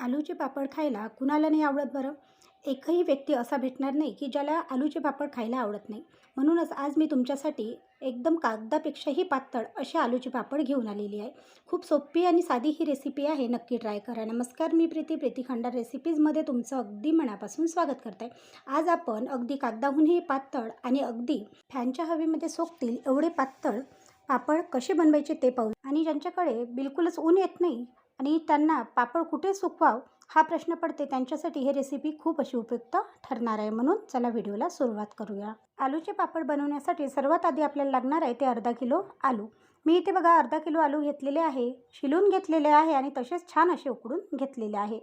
आलूचे पापड खायला कुणाला नाही आवडत बरं? एकही व्यक्ती असा भेटणार नाही की ज्याला आलूचे पापड खायला आवडत नाही. म्हणूनच आज मी तुमच्यासाठी एकदम कागदापेक्षाही पातळ असे आलूचे पापड घेऊन आलेली आहे. खूप सोपी आणि साधी ही रेसिपी आहे. नक्की ट्राय करा. नमस्कार मी प्रीती. प्रीती खंडार रेसिपीजमध्ये तुमचं अगदी मनापासून स्वागत करते. आज आपण अगदी कागदाहूनही पातळ आणि अगदी फॅनच्या हवेमध्ये सोकतील एवढे पातळ पापड कसे बनवायचे ते पाहू. आणि ज्यांच्याकडे बिलकुलच ऊन येत नाही आणि त्यांना पापड कुठे सुकवाव हा प्रश्न पडते त्यांच्यासाठी हे रेसिपी खूप अशी उपयुक्त ठरणार आहे. म्हणून चला व्हिडिओला सुरुवात करूया. आलूचे पापड बनवण्यासाठी सर्वात आधी आपल्याला लागणार आहे ते अर्धा किलो आलू. मी इथे बघा अर्धा किलो आलू घेतलेले आहे शिलून घेतलेले आहे आणि तसेच छान असे उकडून घेतलेले आहे.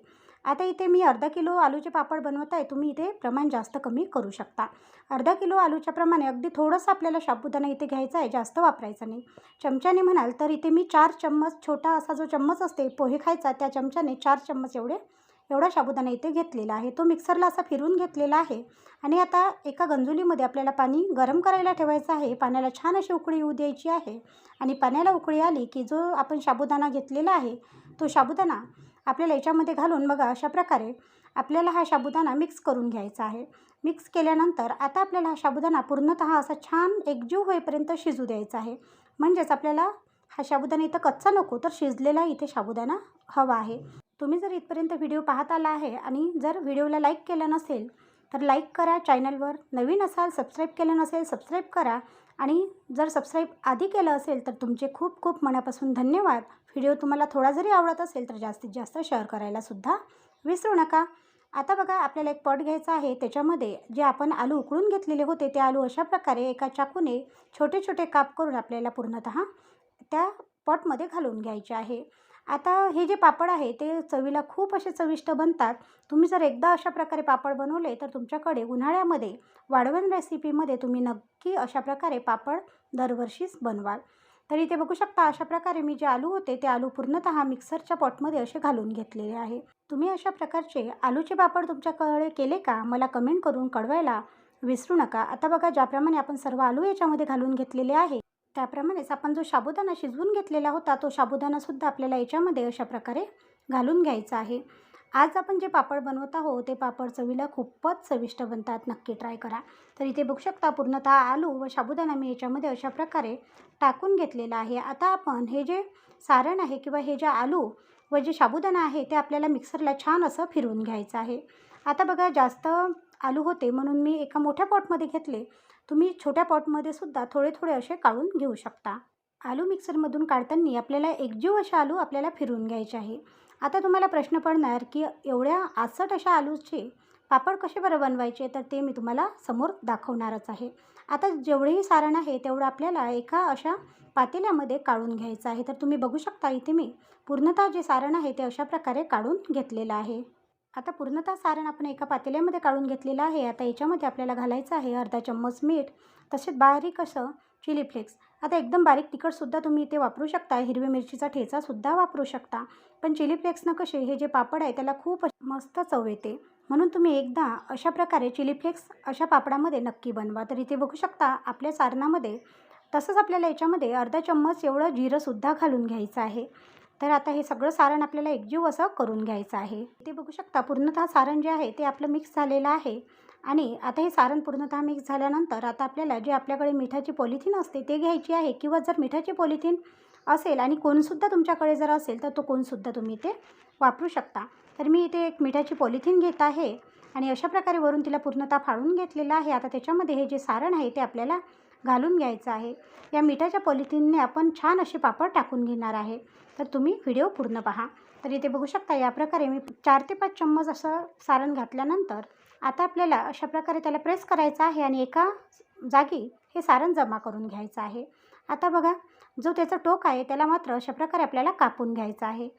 आता इथे मी अर्धा किलो आलूचे पापड बनवत आहे तुम्ही इथे प्रमाण जास्त कमी करू शकता. अर्धा किलो आलूच्या प्रमाणे अगदी थोडंसं आपल्याला साबुदाणा इथे घ्यायचा आहे जास्त वापरायचा नाही. चमच्याने म्हणाल तर इथे मी चार चम्मच छोटा असा जो चम्मच असते पोहे खायचा त्या चमच्याने चार चम्मच एवढे एवढा साबुदाणा इथे घेतलेला आहे. तो मिक्सरला असा फिरून घेतलेला आहे आणि आता एका गंजुलीमध्ये आपल्याला पाणी गरम करायला ठेवायचं आहे. पाण्याला छान अशी उकळी येऊ द्यायची आहे आणि पाण्याला उकळी आली की जो आपण साबुदाणा घेतलेला आहे तो साबुदाणा आपल्याला याच्यामध्ये घालून बघा अशा प्रकारे आपल्याला हा साबुदाणा मिक्स करून घ्यायचा आहे. मिक्स केल्यानंतर आता आपल्याला हा साबुदाणा पूर्णतः असा छान एकजीव होईपर्यंत शिजू द्यायचा आहे. म्हणजेच आपल्याला हा साबुदाणा इथं कच्चा नको तर शिजलेला इथे साबुदाणा हवा आहे. तुम्ही जर इथपर्यंत व्हिडिओ पाहत आला आहे आणि जर व्हिडिओला लाईक केलं नसेल तर लाईक करा चॅनलवर नवीन असाल सबस्क्राईब केलं नसेल सबस्क्राईब करा. आणि जर सबस्क्राईब आधी केलं असेल तर तुमचे खूप खूप मनापासून धन्यवाद. व्हिडिओ तुम्हाला थोडा जरी आवडत असेल तर जास्तीत जास्त शेअर करायलासुद्धा विसरू नका. आता बघा आपल्याला एक पॉट घ्यायचा आहे. त्याच्यामध्ये जे आपण आलू उकळून घेतलेले होते ते आलू अशा प्रकारे एका चाकूने छोटे छोटे काप करून आपल्याला पूर्णतः त्या पॉटमध्ये घालून घ्यायचे आहे. आता हे जे पापड आहे ते चवीला खूप असे चविष्ट बनतात. तुम्ही जर एकदा अशा प्रकारे पापड बनवले तर तुमच्याकडे उन्हाळ्यामध्ये वाढवण रेसिपीमध्ये तुम्ही नक्की अशा प्रकारे पापड दरवर्षीच बनवाल. तर इथे बघू शकता अशा प्रकारे मी जे आलू होते ते आलू पूर्णतः मिक्सरच्या पॉटमध्ये असे घालून घेतलेले आहे. तुम्ही अशा प्रकारचे आलूचे पापड तुमच्याकडे केले का? मला कमेंट करून कळवायला विसरू नका. आता बघा ज्याप्रमाणे आपण सर्व आलू याच्यामध्ये घालून घेतलेले आहे त्याप्रमाणेच आपण जो साबुदाणा शिजवून घेतलेला होता तो साबुदाणासुद्धा आपल्याला याच्यामध्ये अशा प्रकारे घालून घ्यायचा आहे. आज आपण जे पापड बनवत आहोत ते पापड चवीला खूपच चविष्ट बनतात. नक्की ट्राय करा. तर इथे बघू शकता पूर्णतः आलू व साबुदाणा मी याच्यामध्ये अशा प्रकारे टाकून घेतलेला आहे. आता आपण हे जे सारण आहे किंवा हे जे आलू व जे साबुदाणा आहे ते आपल्याला मिक्सरला छान असं फिरवून घ्यायचं आहे. आता बघा जास्त आलू होते म्हणून मी एका मोठ्या पॉटमध्ये घेतले. तुम्ही छोट्या पॉटमध्ये सुद्धा थोडे थोडे असे काढून घेऊ शकता. आलू मिक्सरमधून काढताना आपल्याला एकजीव असे आलू आपल्याला फिरवून घ्यायचे आहे. आता तुम्हाला प्रश्न पडणार की एवढ्या आसट अशा आलूचे पापड कसे बरं बनवायचे? तर ते मी तुम्हाला समोर दाखवणारच आहे. आता जेवढेही सारण आहे तेवढं आपल्याला एका अशा पातेल्यामध्ये काढून घ्यायचं आहे. तर तुम्ही बघू शकता इथे मी पूर्णतः जे सारण आहे ते अशा प्रकारे काढून घेतलेलं आहे. आता पूर्णतः सारण आपण एका पातेल्यामध्ये काढून घेतलेलं आहे. आता याच्यामध्ये आपल्याला घालायचं आहे अर्धा चम्मच मीठ तसेच बारीक असं चिली फ्लेक्स. आता एकदम बारीक तिखटसुद्धा तुम्ही इथे वापरू शकता. हिरवी मिरचीचा ठेचासुद्धा वापरू शकता. पण चिली फ्लेक्सनं कसे हे जे पापड आहे त्याला खूप मस्त चव येते. म्हणून तुम्ही एकदा अशा प्रकारे चिली फ्लेक्स अशा पापडामध्ये नक्की बनवा. तर इथे बघू शकता आपल्या सारणामध्ये तसंच आपल्याला याच्यामध्ये अर्धा चम्मच एवढं जिरंसुद्धा घालून घ्यायचं आहे. तर आता हे सगळं सारण आपल्याला एकजीव असं करून घ्यायचं आहे. ते बघू शकता पूर्णतः सारण जे आहे ते आपलं मिक्स झालेलं आहे. आणि आता हे सारण पूर्णतः मिक्स झाल्यानंतर आता आपल्याला जे आपल्याकडे मिठाची पॉलिथिन असते ते घ्यायची आहे. किंवा जर मिठाची पॉलिथिन असेल आणि कोणसुद्धा तुमच्याकडे जर असेल तर तो कोणसुद्धा तुम्ही ते वापरू शकता. तर मी इथे एक मिठाची पॉलिथिन घेत आहे आणि अशा प्रकारे वरून तिला पूर्णतः फाळून घेतलेलं आहे. आता त्याच्यामध्ये हे जे सारण आहे ते आपल्याला घालून घ्यायचं आहे. या मिठाच्या पॉलिथिनने आपण छान असे पापड टाकून घेणार आहे. तर तुम्ही व्हिडिओ पूर्ण पहा. तर इथे बघू शकता या प्रकारे मी चार ते पाच चम्मच असं सारण घातल्यानंतर आता आपल्याला अशा प्रकारे त्याला प्रेस करायचं आहे आणि एका जागी हे सारण जमा करून घ्यायचं आहे. आता बघा जो त्याचा टोक आहे त्याला मात्र अशा प्रकारे आपल्याला कापून घ्यायचं आहे.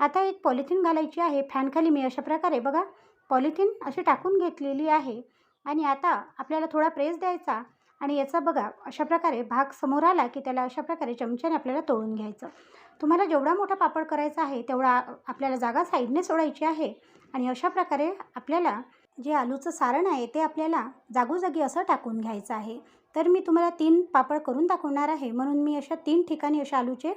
आता एक पॉलिथिन घालायची आहे. फॅनखाली मी अशा प्रकारे बघा पॉलिथिन अशी टाकून घेतलेली आहे. आणि आता आपल्याला थोडा प्रेस द्यायचा आणि याचा बघा अशा प्रकारे भाग समोर आला की त्याला अशा प्रकारे चमच्याने आपल्याला तोडून घ्यायचं. तुम्हाला जेवढा मोठा पापड करायचा आहे तेवढा आपल्याला जागा साईडने सोडायची आहे. आणि अशा प्रकारे आपल्याला जे आलूचं सारण आहे ते आपल्याला जागोजागी असं टाकून घ्यायचं आहे. तर मी तुम्हाला तीन पापड करून दाखवणार आहे. म्हणून मी अशा तीन ठिकाणी अशा आलूचे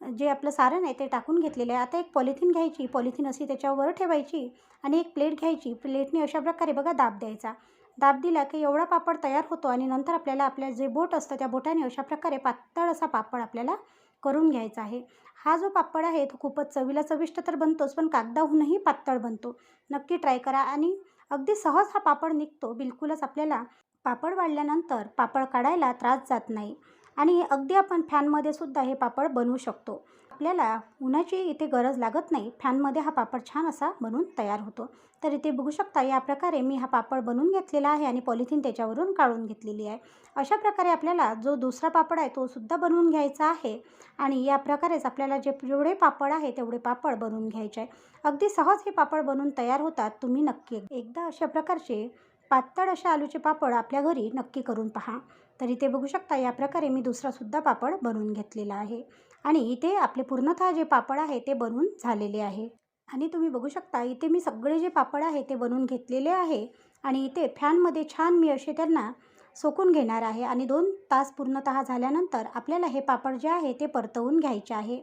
जे आपलं सारण आहे ते टाकून घेतलेले आहे. आता एक पॉलिथिन घ्यायची. पॉलिथिन अशी त्याच्यावर ठेवायची आणि एक प्लेट घ्यायची. प्लेटने अशा प्रकारे बघा दाब द्यायचा. दाब दिला की एवढा पापड तयार होतो आणि नंतर आपल्याला आपल्या जे बोट असतं त्या बोटाने अशा प्रकारे पातळ असा पापड आपल्याला करून घ्यायचा आहे. हा जो पापड आहे तो खूपच चवीला चविष्ट तर बनतोच पण कागदाहूनही पातळ बनतो. नक्की ट्राय करा आणि अगदी सहज हा पापड निघतो. बिलकुलच आपल्याला पापड वाढल्यानंतर पापड काढायला त्रास जात नाही. आणि अगदी आपण फॅनमध्ये सुद्धा हे पापड बनवू शकतो. आपल्याला उन्हाची इथे गरज लागत नाही. फॅनमध्ये हा पापड छान असा बनून तयार होतो. तर इथे बघू शकता या प्रकारे मी हा पापड बनवून घेतलेला आहे आणि पॉलिथिन त्याच्यावरून काढून घेतलेली आहे. अशा प्रकारे आपल्याला जो दुसरा पापड आहे तो सुद्धा बनवून घ्यायचा आहे आणि या प्रकारेच आपल्याला जे जेवढे पापड आहे तेवढे पापड बनवून घ्यायचे आहे. अगदी सहज हे पापड बनवून तयार होतात. तुम्ही नक्की एकदा अशा प्रकारचे पातळ अशा आलूचे पापड आपल्या घरी नक्की करून पहा. तर इथे बघू शकता या प्रकारे मी दुसरासुद्धा पापड बनवून घेतलेला आहे. आणि इथे आपले पूर्णतः जे पापड आहे ते बनवून झालेले आहे. आणि तुम्ही बघू शकता इथे मी सगळे जे पापड आहे ते बनवून घेतलेले आहे आणि इथे फॅनमध्ये छान मी असे त्यांना सोकून घेणार आहे आणि दोन तास पूर्णतः झाल्यानंतर आपल्याला हे पापड जे आहे ते परतवून घ्यायचे आहे.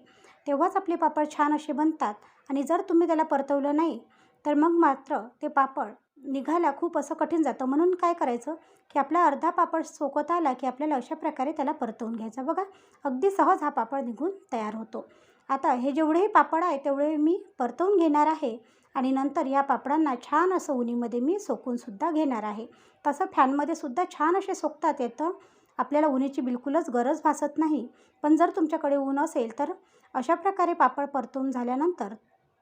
तेव्हाच आपले पापड छान असे बनतात आणि जर तुम्ही त्याला परतवलं नाही तर मग मात्र ते पापड निघायला खूप असं कठीण जातं. म्हणून काय करायचं? की आपला अर्धा पापड सोकत आला की आपल्याला अशा प्रकारे त्याला परतवून घ्यायचा. बघा अगदी सहज हा पापड निघून तयार होतो. आता हे जेवढेही पापड आहे तेवढे मी परतवून घेणार आहे आणि नंतर या पापडांना छान असं उन्हीमध्ये मी सोकूनसुद्धा घेणार आहे. तसं फॅनमध्ये सुद्धा छान असे सोकतात येतं. आपल्याला उन्हीची बिलकुलच गरज भासत नाही. पण जर तुमच्याकडे ऊन असेल तर अशा प्रकारे पापड परतवून झाल्यानंतर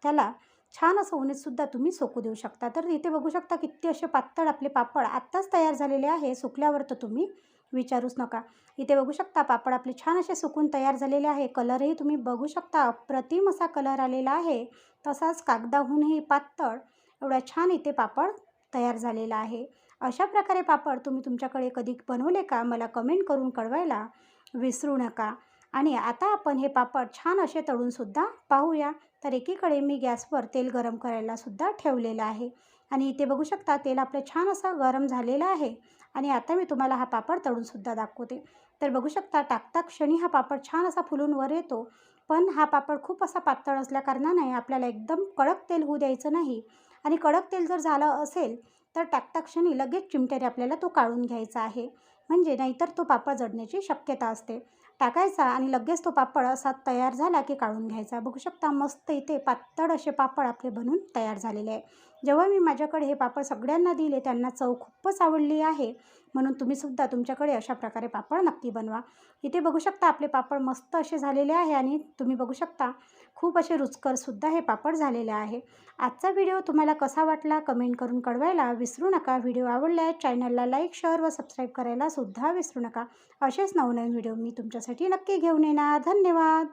त्याला छान असं उन्हीतसुद्धा तुम्ही सोकू देऊ शकता. तर इथे बघू शकता किती असे पातळ आपले पापड आत्ताच तयार झालेले आहे. सुकल्यावर तर तुम्ही विचारूच नका. इथे बघू शकता पापड आपले छान असे सुकून तयार झालेले आहे. कलरही तुम्ही बघू शकता अप्रतिम असा कलर आलेला आहे. तसाच कागदाहूनही पातळ एवढा छान इथे पापड तयार झालेला आहे. अशा प्रकारे पापड तुम्ही तुमच्याकडे कधी बनवले का? मला कमेंट करून कळवायला विसरू नका. आणि आता आपण हे पापड छान असे तळूनसुद्धा पाहूया. तर एकीकडे मी गॅसवर तेल गरम करायलासुद्धा ठेवलेलं आहे. आणि इथे बघू शकता तेल आपलं छान असं गरम झालेलं आहे. आणि आता मी तुम्हाला हा पापड तळूनसुद्धा दाखवते. तर बघू शकता टाकता क्षणी हा पापड छान असा फुलून वर येतो. पण हा पापड खूप असा पातळ असल्याकारणाने आपल्याला एकदम कडक तेल होऊ द्यायचं नाही. आणि कडक तेल जर झालं असेल तर टाकता क्षणी लगेच चिमट्याने आपल्याला तो काढून घ्यायचा आहे. म्हणजे नाहीतर तो पापड जडण्याची शक्यता असते. टाकायचा आणि लगेच तो पापड असा तयार झाला की काढून घ्यायचा. बघू शकता मस्त इथे पातळ असे पापड आपले बनून तयार झालेले आहे. जेव्हा मी माझ्याकडे हे पापड सगळ्यांना दिले त्यांना चव खूपच आवडली आहे. म्हणून तुम्हीसुद्धा तुमच्याकडे अशा प्रकारे पापड नक्की बनवा. इथे बघू शकता आपले पापड मस्त असे झालेले आहे आणि तुम्ही बघू शकता खूप असे रुचकरसुद्धा हे पापड झालेले आहे. आजचा व्हिडिओ तुम्हाला कसा वाटला कमेंट करून कळवायला विसरू नका. व्हिडिओ आवडल्यास चॅनलला लाईक शेअर व सबस्क्राईब करायला सुद्धा विसरू नका. असेच नवनवीन व्हिडिओ मी तुमच्यासाठी नक्की घेऊन येणार. धन्यवाद!